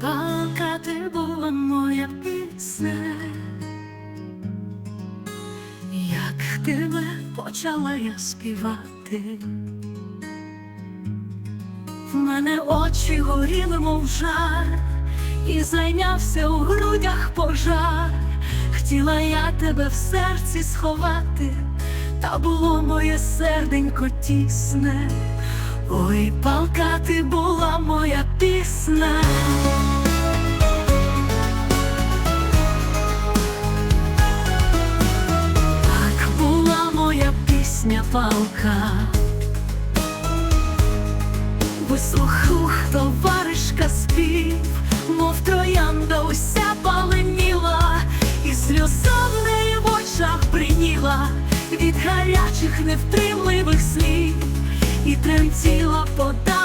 палка ти була моя пісня, як тебе почала я співати, в мене очі горіли, мов жар, і зайнявся у грудях пожар. Хотіла я тебе в серці сховати, та було моє серденько тісне. Ой, палка ти була моя пісня палка. Вислухух, товаришка спів, мов троянда уся паленіла, і сльоза в неї в очах бриніла від гарячих невтримливих слів, і тремтіла подана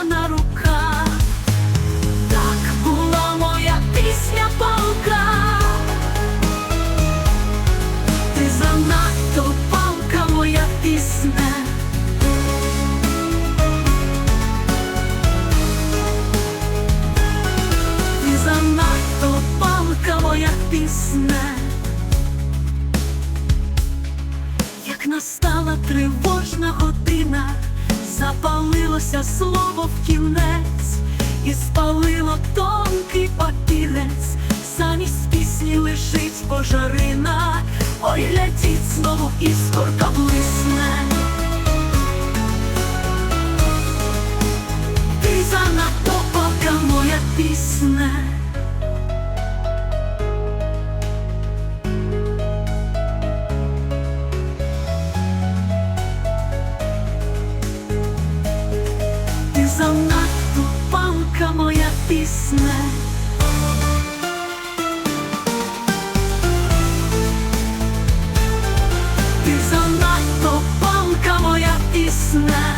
Настала тривожна година, запалилося слово в кінець, і спалило тонкий папірець, замість пісні лежить пожарина, ой, глядіть, знову іскорка блисне. занадто палка моя пісне. Ти занадто палка моя пісне.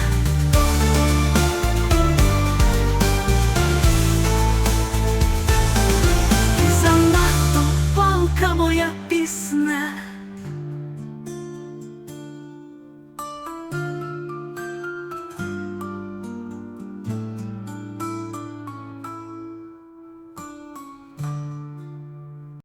Ти занадто палка моя пісне.